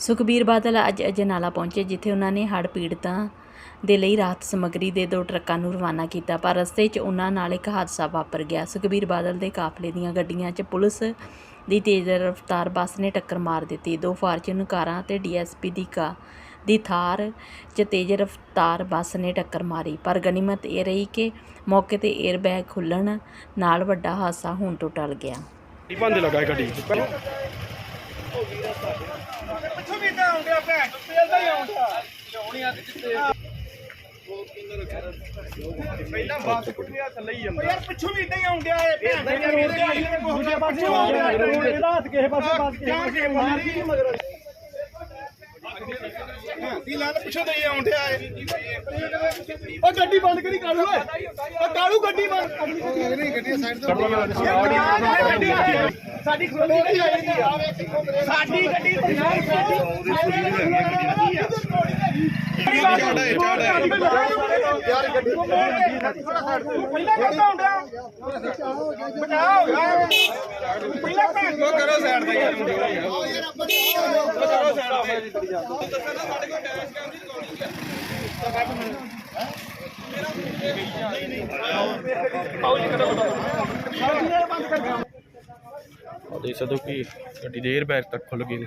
ਸੁਖਬੀਰ ਬਾਦਲ ਅੱਜ ਅਜਨਾਲਾ ਪਹੁੰਚੇ, ਜਿੱਥੇ ਉਹਨਾਂ ਨੇ ਹੜ੍ਹ ਪੀੜਤਾਂ ਦੇ ਲਈ ਰਾਹਤ ਸਮੱਗਰੀ ਦੇ ਦੋ ਟਰੱਕਾਂ ਨੂੰ ਰਵਾਨਾ ਕੀਤਾ, ਪਰ ਰਸਤੇ 'ਚ ਉਹਨਾਂ ਨਾਲ ਇੱਕ ਹਾਦਸਾ ਵਾਪਰ ਗਿਆ। ਸੁਖਬੀਰ ਬਾਦਲ ਦੇ ਕਾਫਲੇ ਦੀਆਂ ਗੱਡੀਆਂ 'ਚ ਪੁਲਿਸ ਦੀ ਤੇਜ਼ ਰਫ਼ਤਾਰ ਬੱਸ ਨੇ ਟੱਕਰ ਮਾਰ ਦਿੱਤੀ। ਦੋ ਫਾਰਚੂਨ ਕਾਰਾਂ ਤੇ ਡੀਐਸਪੀ ਦੀ ਕਾ, ਦੀ ਥਾਰ 'ਚ ਤੇਜ਼ ਰਫ਼ਤਾਰ ਬੱਸ ਨੇ ਟੱਕਰ ਮਾਰੀ, ਪਰ ਗਨੀਮਤ ਇਹ ਰਹੀ ਕਿ ਮੌਕੇ ਤੇ 에ਅਰ ਬੈਗ ਖੁੱਲਣ ਨਾਲ ਵੱਡਾ ਹਾਦਸਾ ਹੋਣ ਤੋਂ ਟਲ ਗਿਆ। ਕੀ ਬੰਦੇ ਲਗਾ ਗੱਡੀ? ਪਿੱਛੋਂ ਵੀ ਤਾਂ ਆਉਂਦਿਆ ਭੈਣ ਤੇਲ ਦਾ ਹੀ ਆਉਂਦਾ ਲਿਆਉਣੀਆਂ ਤੇ ਜਿੱਤੇ ਪਹਿਲਾਂ ਬਾਤ ਕੁੱਟਿਆ ਥੱਲੇ ਹੀ ਜਾਂਦਾ ਯਾਰ ਪਿੱਛੋਂ ਵੀ ਇਦਾਂ ਹੀ ਆਉਂਦਿਆ ਏ ਭੈਣ ਦਾ ਯਾਰ ਰੋਡ ਤੇ ਦੂਜੇ ਪਾਸੇ ਆਉਂਦਿਆ ਇਹਦਾ ਹੱਥ ਕਿਸੇ ਪਾਸੇ ਪਾਸ ਕੇ ਮਗਰ ਦੀ ਲਾਲ ਪਿੱਛੋਂ ਹੀ ਆਉਂਦਿਆ ਏ ਉਹ ਗੱਡੀ ਬੰਦ ਕਰੀ ਕਾਲੂ ਓਏ। ਉਹ ਕਾਲੂ ਗੱਡੀ ਬੰਦ। ਨਹੀਂ ਗੱਡੀ ਸਾਈਡ ਤੋਂ। ਸਾਡੀ ਖੋਲੀ ਨਹੀਂ ਆਏਗੀ ਸਾਡੀ ਗੱਡੀ ਪੰਜਾਬ ਯਾਰ ਗੱਡੀ ਪਹਿਲਾਂ ਕਰਦਾ ਹੁੰਦਾ ਬਚਾਓ ਯਾਰ ਪਹਿਲਾਂ ਭੈਣ ਕੋ ਕਰੋ ਸਾਈਡ ਤੇ ਯਾਰ ਕਰੋ ਸਾਈਡ ਤੇ। ਦੇਖ ਸਕਦੇ ਹੋ ਕਿ ਗੱਡੀ ਦੇ 에ਅਰ ਬੈਗ ਤੱਕ ਖੁੱਲ ਗਏ ਨੇ।